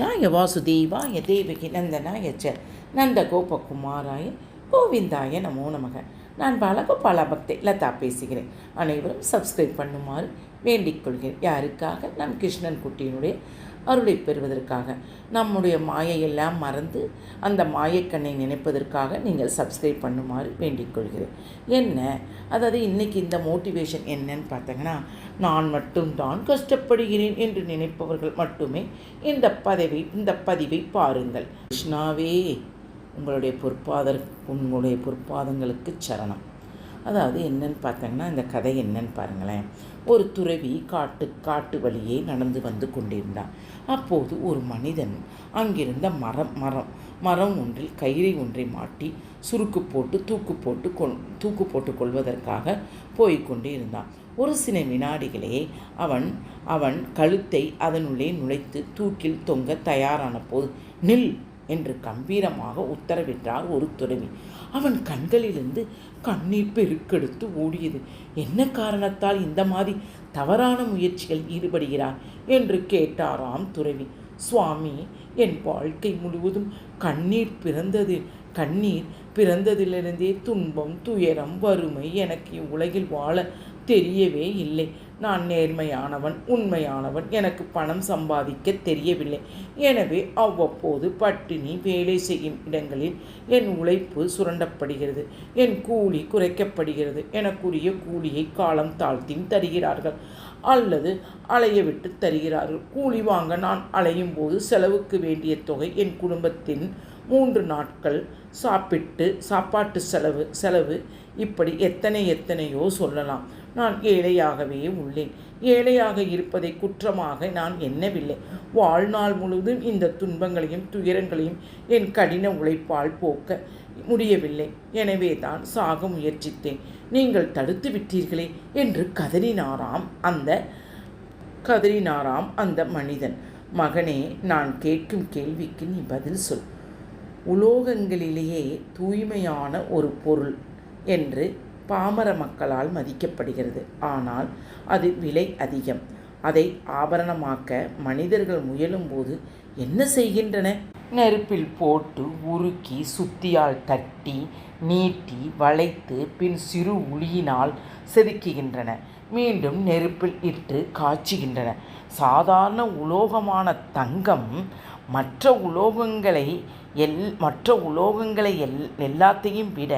நாய வாசுதேவாய தேவகி நந்தனாய ச நந்த கோபகுமாராய கோவிந்தாய நமோ நமக. நான் பாலகோபாலா பக்தி லதா பேசுகிறேன். அனைவரும் சப்ஸ்கிரைப் பண்ணுமாறு வேண்டிக் கொள்கிறேன் யாருக்காக? நம் கிருஷ்ணன் குட்டியினுடைய அருளை பெறுவதற்காக. நம்முடைய மாயையெல்லாம் மறந்து அந்த மாயக்கண்ணை நினைப்பதற்காக நீங்கள் சப்ஸ்கிரைப் பண்ணுமாறு வேண்டிக் கொள்கிறேன் என்ன? அதாவது இன்றைக்கி இந்த மோட்டிவேஷன் என்னன்னு பார்த்தீங்கன்னா நான் மட்டும்தான் கஷ்டப்படுகிறேன் என்று நினைப்பவர்கள் மட்டுமே இந்த பதவி இந்த பதிவை பாருங்கள். கிருஷ்ணாவே உங்களுடைய பொற்பாதர் உங்களுடைய பொற்பாதங்களுக்கு சரணம். அதாவது என்னன்னு பார்த்தீங்கன்னா இந்த கதை என்னன்னு பாருங்களேன். ஒரு துறவி காட்டு காட்டு வழியே நடந்து வந்து கொண்டிருந்தான். அப்போது ஒரு மனிதன் அங்கிருந்த மரம் மரம் மரம் ஒன்றில் கயிறை ஒன்றை மாட்டி சுருக்கு போட்டு தூக்கு போட்டு கொள் தூக்கு போட்டு கொள்வதற்காக போய்கொண்டே இருந்தான் ஒரு சில வினாடிகளே அவன் அவன் கழுத்தை அதனுள்ளே நுழைத்து தூக்கில் தொங்க தயாரான போது நில் என்று கம்பீரமாக உத்தரவிட்டார் ஒரு துறவி. அவன் கண்களிலிருந்து கண்ணீர் பெருக்கெடுத்து ஓடியது. என்ன காரணத்தால் இந்த மாதிரி தவறான முயற்சிகள் ஈடுபடுகிறார் என்று கேட்டாராம் துறவி. சுவாமி என் வாழ்க்கை முழுவதும் கண்ணீர் பிறந்தது. கண்ணீர் பிறந்ததிலிருந்தே துன்பம் துயரம் வறுமை எனக்கு உலகில் வாழ தெரியவே இல்லை. நான் நேர்மையானவன் உண்மையானவன் எனக்கு பணம் சம்பாதிக்க தெரியவில்லை. எனவே அவ்வப்போது பட்டினி வேலை செய்யும் இடங்களில் என் உழைப்பு சுரண்டப்படுகிறது. என் கூலி குறைக்கப்படுகிறது. எனக்குரிய கூலியை காலம் தாழ்த்தி தருகிறார்கள். அல்லது அலைய விட்டு தருகிறார்கள். கூலி வாங்க நான் அலையும் போது செலவுக்கு வேண்டிய தொகை என் குடும்பத்தின் மூன்று நாட்கள் சாப்பிட்டு சாப்பாட்டு செலவு செலவு இப்படி எத்தனை எத்தனையோ சொல்லலாம். நான் ஏழையாகவே உள்ளேன். ஏழையாக இருப்பதை குற்றமாக நான் எண்ணவில்லை. வாழ்நாள் முழுவதும் இந்த துன்பங்களையும் துயரங்களையும் என் கடின உழைப்பால் போக்க முடியவில்லை. எனவே தான் சாக முயற்சித்தேன். நீங்கள் தடுத்து விட்டீர்களே என்று கதறினாராம் அந்த கதறினாராம் அந்த மனிதன். மகனே நான் கேட்கும் கேள்விக்கு நீ பதில் சொல். உலோகங்களிலேயே தூய்மையான ஒரு பொருள் என்று பாமர மக்களால் மதிக்கப்படுகிறது. ஆனால் அது விலை அதிகம். அதை ஆபரணமாக்க மனிதர்கள் முயலும்போது என்ன செய்கின்றன? நெருப்பில் போட்டு உருக்கி சுத்தியால் தட்டி நீட்டி வளைத்து பின் சிறு உளியினால் செதுக்குகின்றன. மீண்டும் நெருப்பில் இட்டு காய்ச்சுகின்றன. சாதாரண உலோகமான தங்கம் மற்ற உலோகங்களை எல் மற்ற உலோகங்களை எல் எல்லாத்தையும் விட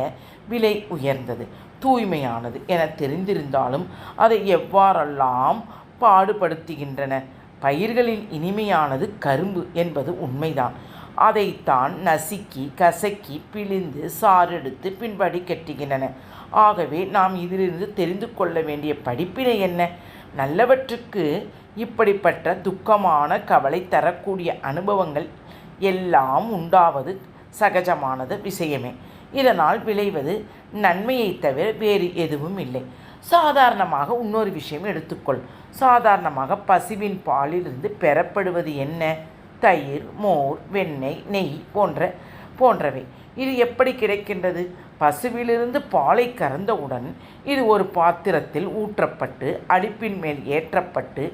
விலை உயர்ந்தது. தூய்மையானது என தெரிந்திருந்தாலும் அதை எவ்வாறெல்லாம் பாடுபடுத்துகின்றன? பயிர்களின் இனிமையானது கரும்பு என்பது உண்மைதான். அதைத்தான் நசுக்கி கசக்கி பிழிந்து சாரெடுத்து பின்படி கட்டுகின்றன. ஆகவே நாம் இதிலிருந்து தெரிந்து கொள்ள வேண்டிய படிப்பினை என்ன? நல்லவற்றுக்கு இப்படிப்பட்ட துக்கமான கவலை தரக்கூடிய அனுபவங்கள் எல்லாம் உண்டாவது சகஜமானது விஷயமே. இதனால் விளைவது நன்மையை தவிர வேறு எதுவும் இல்லை. சாதாரணமாக இன்னொரு விஷயம் எடுத்துக்கொள். சாதாரணமாக பசுவின் பாலிலிருந்து பெறப்படுவது என்ன? தயிர் மோர் வெண்ணெய் நெய் போன்ற போன்றவை. இது எப்படி கிடைக்கின்றது? பசுவிலிருந்து பாலை கறந்தவுடன் இது ஒரு பாத்திரத்தில் ஊற்றப்பட்டு அடுப்பின் மேல் ஏற்றப்பட்டு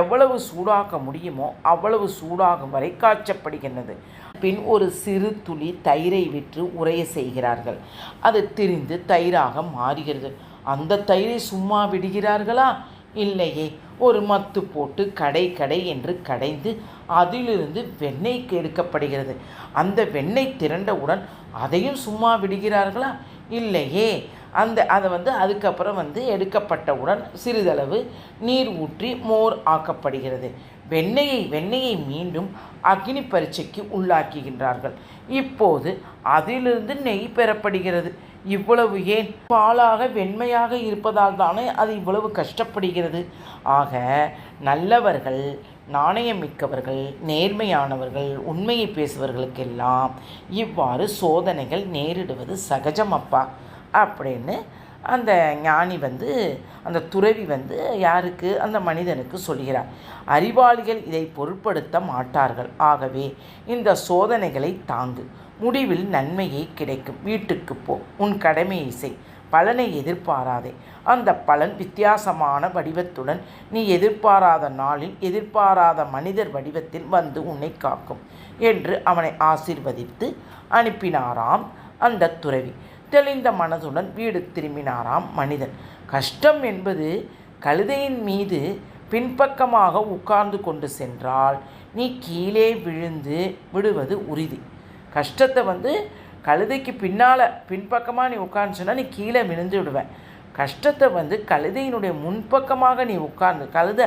எவ்வளவு சூடாக்க முடியுமோ அவ்வளவு சூடாகும் வரை காய்ச்சப்படுகின்றது. பின் ஒரு சிறு துளி தயிரை விற்று உரைய செய்கிறார்கள். அது திரிந்து தயிராக மாறுகிறது. அந்த தயிரை சும்மா விடுகிறார்களா? இல்லையே. ஒரு மத்து போட்டு கடை கடை என்று கடைந்து அதிலிருந்து வெண்ணெய் எடுக்கப்படுகிறது. அந்த வெண்ணெய் திரண்டவுடன் அதையும் சும்மா விடுகிறார்களா? இல்லையே. அந்த அதை வந்து அதுக்கப்புறம் வந்து எடுக்கப்பட்டவுடன் சிறிதளவு நீர் ஊற்றி மோர் ஆக்கப்படுகிறது. வெண்ணெயை வெண்ணெயை மீண்டும் அக்னி பரீட்சைக்கு உள்ளாக்குகின்றார்கள். இப்போது அதிலிருந்து நெய் பெறப்படுகிறது. இவ்வளவு ஏன்? பாலாக வெண்மையாக இருப்பதால் தானே அது இவ்வளவு கஷ்டப்படுகிறது. ஆக நல்லவர்கள் நாணயம் மிக்கவர்கள் நேர்மையானவர்கள் உண்மையை பேசுவர்களுக்கெல்லாம் இவ்வாறு சோதனைகள் நேரிடுவது சகஜம் அப்பா அப்படின்னு அந்த ஞானி வந்து அந்த துறவி வந்து யாருக்கு? அந்த மனிதனுக்கு சொல்கிறார். அறிவாளிகள் இதை பொருட்படுத்த மாட்டார்கள். ஆகவே இந்த சோதனைகளை தாங்கு. முடிவில் நன்மையை கிடைக்கும். வீட்டுக்கு போ. உன் கடமையை செய். பலனை எதிர்பாராதே. அந்த பலன் வித்தியாசமான வடிவத்துடன் நீ எதிர்பாராத நாளில் எதிர்பாராத மனிதர் வடிவத்தில் வந்து உன்னை காக்கும் என்று அவனை ஆசிர்வதித்து அனுப்பினாராம் அந்த துறவி. தெளிந்த மனதுடன் வீடு திரும்பினாராம் மனிதன். கஷ்டம் என்பது கழுதையின் மீது பின்பக்கமாக உட்கார்ந்து கொண்டு சென்றால் நீ கீழே விழுந்து விடுவது உறுதி. கஷ்டத்தை வந்து கழுதைக்கு பின்னால் பின்பக்கமாக நீ உட்காந்துச்சுன்னா நீ கீழே விழுந்து விடுவேன். கஷ்டத்தை வந்து கழுதையினுடைய முன்பக்கமாக நீ உட்கார்ந்து கழுதை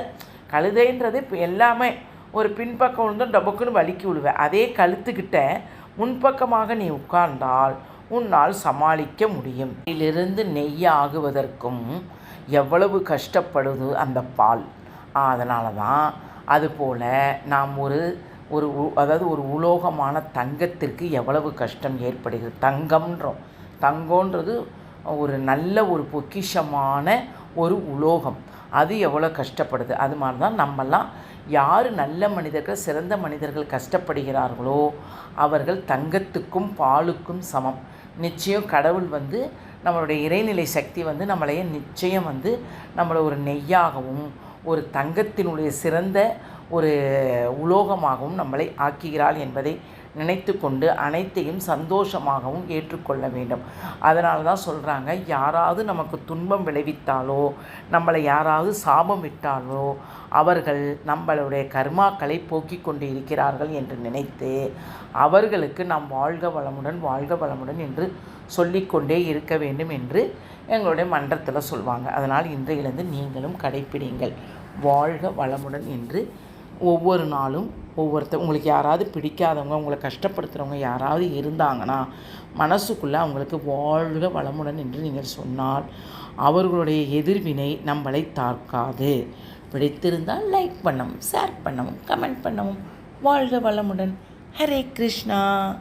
கழுதைன்றது இப்போ எல்லாமே ஒரு பின்பக்கம் வந்து டபக்குன்னு வலிக்கி விடுவேன் அதே கழுத்துக்கிட்ட முன்பக்கமாக நீ உட்கார்ந்தால் உன்னால் சமாளிக்க முடியும். இதிலிருந்து நெய் ஆகுவதற்கும் எவ்வளவு கஷ்டப்படுது அந்த பால். அதனால தான் அதுபோல் நாம் ஒரு ஒரு உ- அதாவது ஒரு உலோகமான தங்கத்திற்கு எவ்வளவு கஷ்டம் ஏற்படுகிறது. தங்கம்ன்றோம். தங்கம்ன்றது ஒரு நல்ல ஒரு பொக்கிஷமான ஒரு உலோகம். அது எவ்வளோ கஷ்டப்படுது? அது மாதிரி தான் நம்மெல்லாம் யார் நல்ல மனிதர்கள் சிறந்த மனிதர்கள் கஷ்டப்படுகிறார்களோ அவர்கள் தங்கத்துக்கும் பாலுக்கும் சமம். நிச்சயம் கடவுள் வந்து நம்மளுடைய இறைநிலை சக்தி வந்து நம்மளைய நிச்சயம் வந்து நம்மளை ஒரு நெய்யாகவும் ஒரு தங்கத்தினுடைய சிறந்த ஒரு உலோகமாகவும் நம்மளை ஆக்குகிறாள் என்பதை நினைத்து கொண்டு அனைத்தையும் சந்தோஷமாகவும் ஏற்றுக்கொள்ள வேண்டும். அதனால தான் சொல்கிறாங்க யாராவது நமக்கு துன்பம் விளைவித்தாலோ நம்மளை யாராவது சாபம் விட்டாலோ அவர்கள் நம்மளுடைய கர்மாக்களை போக்கிக் கொண்டு இருக்கிறார்கள் என்று நினைத்து அவர்களுக்கு நாம் வாழ்க வளமுடன் வாழ்க வளமுடன் என்று சொல்லிக்கொண்டே இருக்க வேண்டும் என்று எங்களுடைய மன்றத்தில் சொல்லுவாங்க அதனால் இன்றையிலிருந்து நீங்களும் கடைப்பிடிங்கள். வாழ்க வளமுடன் என்று ஒவ்வொரு நாளும் ஒவ்வொருத்தர் உங்களுக்கு யாராவது பிடிக்காதவங்க உங்களை கஷ்டப்படுத்துகிறவங்க யாராவது இருந்தாங்கன்னா மனசுக்குள்ளே அவங்களுக்கு வாழ்க வளமுடன் என்று நீங்கள் சொன்னால் அவர்களுடைய எதிர்வினை நம்மளை தாக்காது. பிடித்திருந்தால் லைக் பண்ணவும் ஷேர் பண்ணவும் கமெண்ட் பண்ணவும். வாழ்க வளமுடன். ஹரே கிருஷ்ணா.